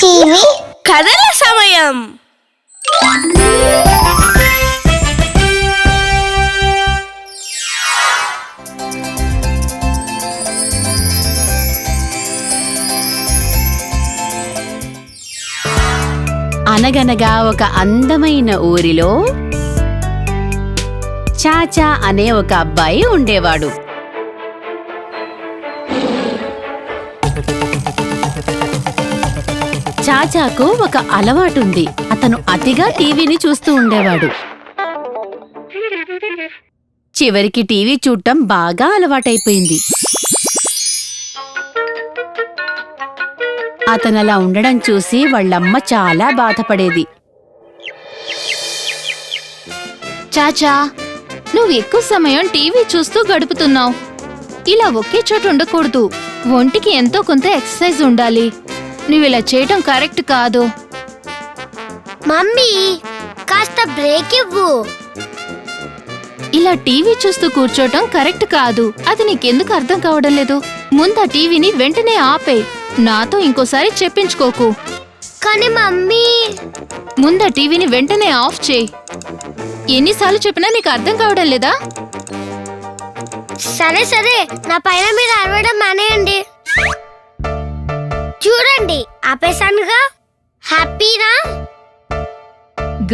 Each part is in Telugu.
టీవీ కథల సమయం. అనగనగా ఒక అందమైన ఊరిలో చాచా అనే ఒక అబ్బాయి ఉండేవాడు. చాచాకు ఒక అలవాటుంది. అతను అతిగా టీవీని చూస్తూ ఉండేవాడు. చివరికి టీవీ చూడటం బాగా అలవాటైపోయింది. అతనలా ఉండడం చూసి వాళ్ళమ్మ చాలా బాధపడేది. చాచా నువ్వు ఎక్కువ సమయం టీవీ చూస్తూ గడుపుతున్నావు. ఇలా ఒకే చోట ఉండకూడదు ఒంటికి ఎంతో కొంత ఎక్సర్సైజ్ ఉండాలి. నువ్వు ఇలా చేయటం కరెక్ట్ కాదు. మమ్మీ కాస్త బ్రేక్ ఇవ్వు. ఇలా టీవీ చూస్తూ కూర్చోటం కరెక్ట్ కాదు. అది నీకెందుకు అర్థం కావడం లేదు. ముందు ఆ టీవీని వెంటనే ఆపే. నాతో ఇంకోసారి చెప్పించుకోకు. కానీ మమ్మీ. ముందు ఆ టీవీని వెంటనే ఆఫ్ చేయి. ఎన్నిసార్లు చెప్పినా నీకు అర్థం కావడం లేదా? సరే సరే. నా పైన మీరు అరవడం మానేయండి. చూడండి ఆపేశానుగా. హ్యాపీనా?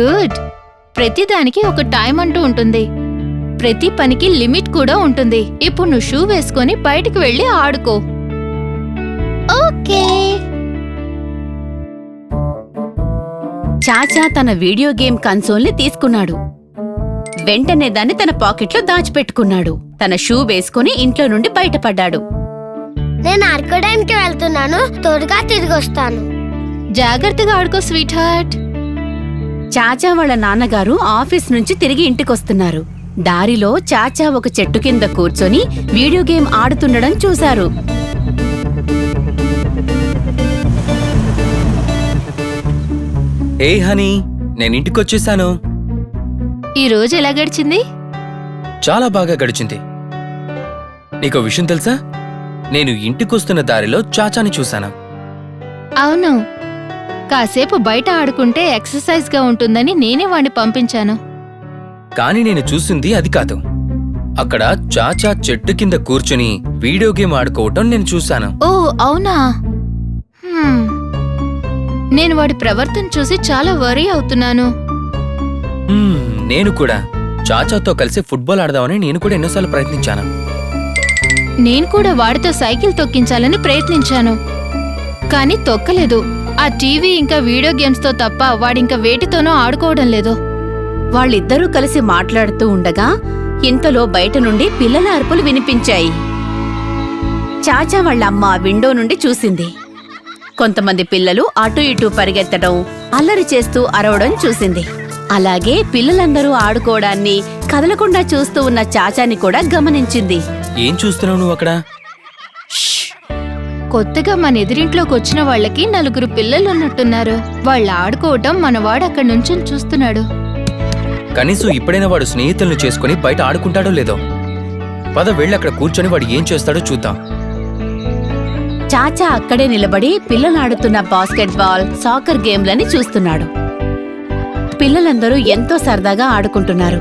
గుడ్. ప్రతిదానికి ఒక టైం అంటూ ఉంటుంది. ప్రతి పనికి లిమిట్ కూడా ఉంటుంది. ఇప్పుడు నువ్వు షూ వేసుకొని బయటికి వెళ్ళి ఆడుకో. ఓకే. చాచా తన వీడియో గేమ్ కన్సోల్ని తీసుకున్నాడు. వెంటనే దాన్ని తన పాకెట్లో దాచిపెట్టుకున్నాడు. తన షూ వేసుకుని ఇంట్లో నుండి బయటపడ్డాడు. నేను ఆడుకోవడానికి వెళ్తున్నాను త్వరగా తిరిగి వస్తాను. జాగ్రత్తగా ఆడుకో స్వీట్ హార్ట్. చాచా వాళ్ళ నాన్నగారు ఆఫీస్ నుంచి తిరిగి ఇంటికొస్తున్నారు. దారిలో చాచా ఒక చెట్టు కింద కూర్చొని వీడియో గేమ్ ఆడుతుండడం చూశారు. ఏ హనీ నేను ఇంటికొచ్చేసాను. ఈ రోజు ఎలా గడిచింది? చాలా బాగా గడిచింది. నీకో విషయం తెలుసా? నేను ఇంటికొస్తున్న దారిలో చాచాని చూశాను. అవును. కాసేపు బయట ఆడుకుంటే ఎక్సర్సైజ్గా ఉంటుందని నేనే వాణ్ణి పంపించాను. కానీ నేను చూసింది అది కాదు. అక్కడ చాచా చెట్టు కింద కూర్చుని వీడియో గేమ్ ఆడుకోవటం నేను చూశాను. ఓ అవునా? హ్మ్. నేను వాడి ప్రవర్తన చూసి చాలా వరీ అవుతున్నాను. నేను కూడా. చాచాతో కలిసి ఫుట్బాల్ ఆడదామని నేను కూడా ఎన్నోసార్లు ప్రయత్నించాను. నేను కూడా వాడితో సైకిల్ తొక్కించాలని ప్రయత్నించాను. కానీ తొక్కలేదు. ఆ టీవీ ఇంకా వీడియో గేమ్స్తో తప్ప వాడింక వేటితోనో ఆడుకోవడం లేదు. వాళ్ళిద్దరూ కలిసి మాట్లాడుతూ ఉండగా ఇంతలో బయట నుండి పిల్లల అరుపులు వినిపించాయి. చాచా వాళ్ళ అమ్మ విండో నుండి చూసింది. కొంతమంది పిల్లలు అటు ఇటు పరిగెత్తడం అల్లరి చేస్తూ అరవడం చూసింది. అలాగే పిల్లలందరూ ఆడుకోవడాన్ని కదలకుండా చూస్తూ ఉన్న చాచాని కూడా గమనించింది. ఏం చూస్తున్నావు నువ్వు అక్కడ? కొత్తగా మన ఎదిరింట్లోకి వచ్చిన వాళ్ళకి నలుగురు పిల్లలు ఉన్నట్టున్నారు. వాళ్ళు ఆడుకోవటం మనవాడు అక్కడి నుంచి చూస్తున్నాడు. కనీసం ఇప్పుడైనా వాడు స్నేహితులను చేసుకుని బయట ఆడుకుంటాడో లేదో? పద వెళ్ళి అక్కడ కూర్చొని వాడు ఏం చేస్తాడో చూద్దాం. చాచా అక్కడే నిలబడి పిల్లలు ఆడుతున్న బాస్కెట్ బాల్ సాకర్ గేమ్లని చూస్తున్నాడు. పిల్లలందరూ ఎంతో సరదాగా ఆడుకుంటున్నారు.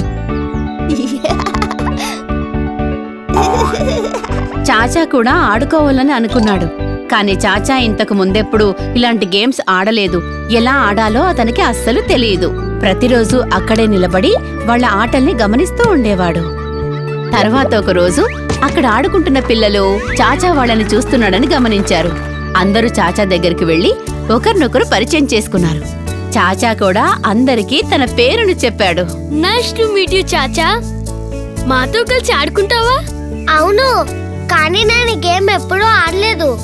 చాచా కూడా ఆడుకోవాలని అనుకున్నాడు. కానీ చాచా ఇంతకు ముందెప్పుడు ఇలాంటి గేమ్స్ ఆడలేదు. ఎలా ఆడాలో అతనికి అస్సలు తెలియదు. ప్రతిరోజు అక్కడే నిలబడి వాళ్ళ ఆటల్ని గమనిస్తూ ఉండేవాడు. తర్వాత ఒకరోజు అక్కడ ఆడుకుంటున్న పిల్లలు చాచా వాళ్ళని చూస్తున్నాడని గమనించారు. అందరూ చాచా దగ్గరికి వెళ్ళి ఒకరినొకరు పరిచయం చేసుకున్నారు. చాచా కూడా అందరికీ తన పేరును చెప్పాడు. నైస్ టు మీట్ యు చాచా. మాతో కలిసి ఆడుకుంటావా? అవును కానీ నేను గేమ్ ఎప్పుడూ ఆడలేదు.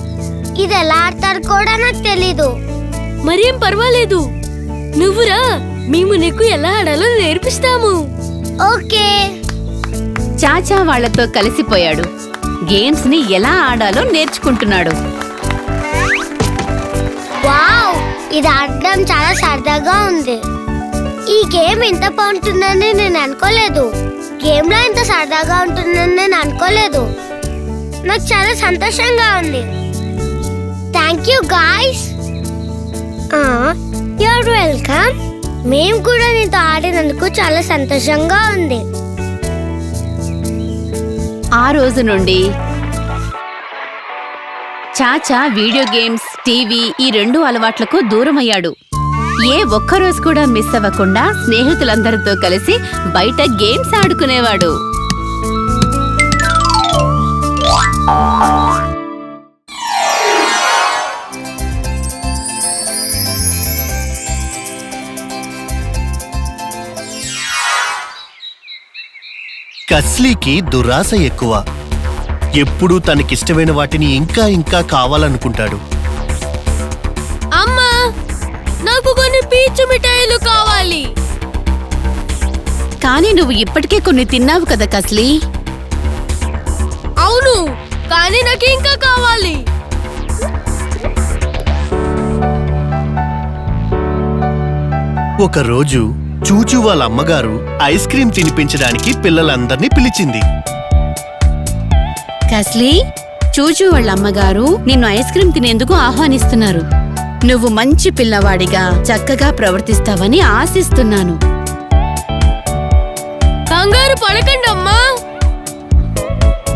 ఇది ఎలా ఆడతారు కూడా నాకు తెలీదు. మరేం పర్వాలేదు. నువ్వురా మేము నీకు ఎలా ఆడాలో నేర్పిస్తాము. ఓకే. చాచా వాళ్ళతో కలిసిపోయాడు. గేమ్స్ని ఎలా ఆడాలో నేర్చుకుంటున్నాడు. వావ్! ఇది ఆడడం చాలా సరదాగా ఉంది. ఈ గేమ్ ఇంత బాగుంటుందని నేను అనుకోలేదు. గేమ్లో ఇంత సరదాగా ఉంటుందని నేను అనుకోలేదు. నాకు చాలా సంతోషంగా ఉంది. Thank you guys you're welcome మేము కూడా నీతో ఆడినందుకు చాలా సంతోషంగా ఉంది. ఆ రోజు నుండి చాచా వీడియో గేమ్స్ టీవీ ఈ రెండు అలవాట్లకు దూరమయ్యాడు. ఏ ఒక్కరోజు కూడా మిస్ అవ్వకుండా స్నేహితులందరితో కలిసి బయట గేమ్స్ ఆడుకునేవాడు. కస్లీకి దురాశ ఎక్కువ. ఎప్పుడూ తనకిష్టమైన వాటిని ఇంకా ఇంకా కావాలనుకుంటాడు. పీచు మిఠాయిలు కావాలి. కానీ నువ్వు ఇప్పటికే కొన్ని తిన్నావు కదా కస్లీ. అవును కానీ నాకు ఇంకా కావాలి. ఒకరోజు చూచూ వాళ్ళ అమ్మగారు ఐస్ క్రీం తినిపించడానికి పిల్లలందర్నీ పిలిచింది. కస్లీ చూచూ వాళ్ళ అమ్మగారు నిన్ను ఐస్ క్రీం తినేందుకు ఆహ్వానిస్తున్నారు. నువ్వు మంచి పిల్లవాడిగా చక్కగా ప్రవర్తిస్తావని ఆశిస్తున్నాను. కంగారు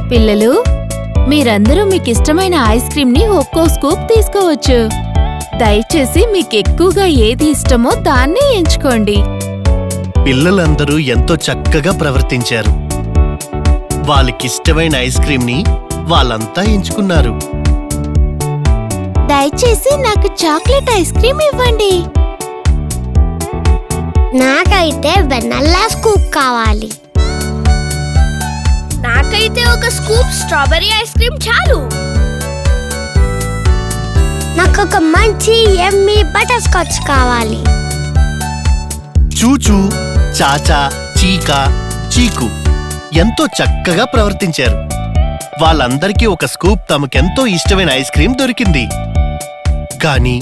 పిల్లలు మీరందరూ మీకు ఇష్టమైన ఐస్ క్రీమ్ని ఒక్కో స్కూప్ తీసుకోవచ్చు. దయచేసి మీకు ఎక్కువగా ఏది ఇష్టమో దాన్నే ఎంచుకోండి. పిల్లలందరూ ఎంతో చక్కగా ప్రవర్తించారు. వాళ్ళకిష్టమైన ఐస్ క్రీంని వాళ్ళంతా ఎంచుకున్నారు. దయచేసి నాకు చాక్లెట్ ఐస్ క్రీమ్ ఇవ్వండి. నాకైతే వెనల్లా స్కూప్ కావాలి. నాకైతే ఒక స్కూప్ స్ట్రాబెరీ ఐస్ క్రీమ్ చాలు. నాకు ఒక మంచి ఎమ్మి బటర్ స్కాచ్ కావాలి. చూచూ చాచా చీకా చీకు ఎంతో చక్కగా ప్రవర్తించారు. వాళ్ళందరికీ ఒక స్కూప్ తమకెంతో ఇష్టమైన ఐస్ క్రీం దొరికింది. కానీ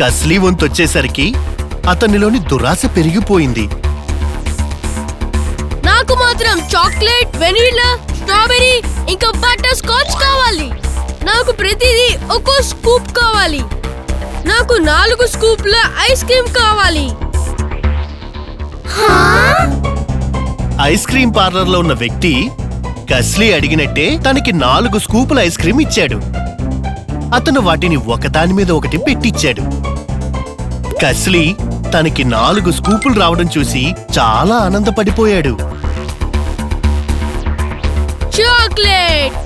కస్లీ వంతొచ్చేసరికి అతనిలోని దురాశ పెరిగిపోయింది. నాకు మాత్రం చాక్లెట్ వెనిలా స్ట్రాబెరీ ఇంకా బటర్ స్కాచ్ కావాలి. నాకు ప్రతిదీ ఒక్కో స్కూప్ కావాలి. నాకు నాలుగు స్కూప్ల ఐస్ క్రీమ్ కావాలి. ఐస్ క్రీం పార్లర్లో ఉన్న వ్యక్తి కస్లీ అడిగినట్టే తనకి నాలుగు స్కూపుల ఐస్ క్రీం ఇచ్చాడు. అతను వాటిని ఒకదాని మీద ఒకటి పెట్టిచ్చాడు. కస్లీ తనకి నాలుగు స్కూపులు రావడం చూసి చాలా ఆనందపడిపోయాడు. చాక్లెట్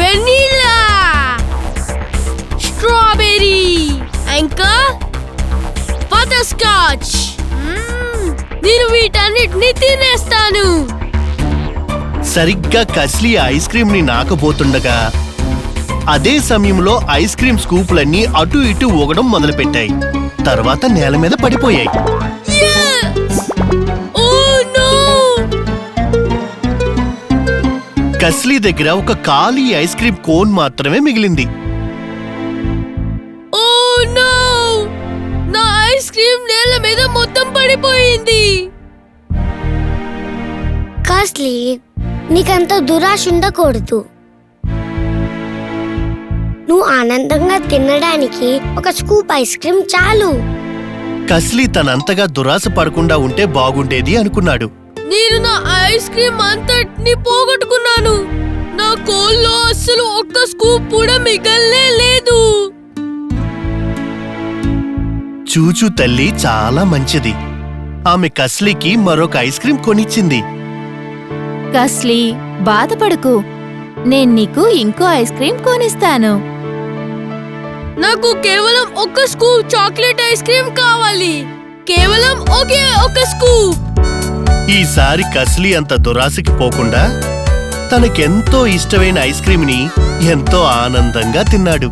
వెనిలా స్ట్రాబెరీ ఇంకా బటర్ స్కాచ్ నేను వీటన్నిటిని తినేస్తాను. సరిగ్గా కస్లీ ఐస్ క్రీం ని నాకబోతుండగా అదే సమయంలో ఐస్ క్రీం స్కూపులన్నీ అటు ఇటు ఊగడం మొదలుపెట్టాయి. తర్వాత నేల మీద పడిపోయాయి. ఓ నో కస్లీ దగ్గర ఒక ఖాళీ ఐస్ క్రీం కోన్ మాత్రమే మిగిలింది. ఓ నో నా ఐస్ క్రీమ్ నేల మీద మొత్తం పడిపోయింది. కాస్ట్లీ నీకంత దురాశ ఉండకూడదు. నువ్వు ఆనందంగా తినడానికి ఒక స్కూప్ ఐస్ క్రీమ్ చాలు. కస్లీ తనంతగా దురాశ పడకుండా ఉంటే బాగుండేది అనుకున్నాడు. నేను నా ఐస్ క్రీమ్ అంతటిని పోగొట్టుకున్నాను. నా కోల్లో అస్సలు ఒక్క స్కూప్ కూడా మిగలనే లేదు. చూచూ తల్లి చాలా మంచిది. ఆమె కస్లీకి మరొక ఐస్ క్రీం కొనిచ్చింది. కస్లీ బాధపడకు. నేను నీకు ఇంకో ఐస్ క్రీమ్ కొనిస్తాను. నాకు కేవలం ఒక స్కూప్ చాక్లెట్ ఐస్ క్రీమ్ కావాలి. కేవలం ఒకే ఒక స్కూప్. ఈసారి కస్లీ అంత దురాశకి పోకుండా తనకెంతో ఇష్టమైన ఐస్ క్రీమ్ని ఎంతో ఆనందంగా తిన్నాడు.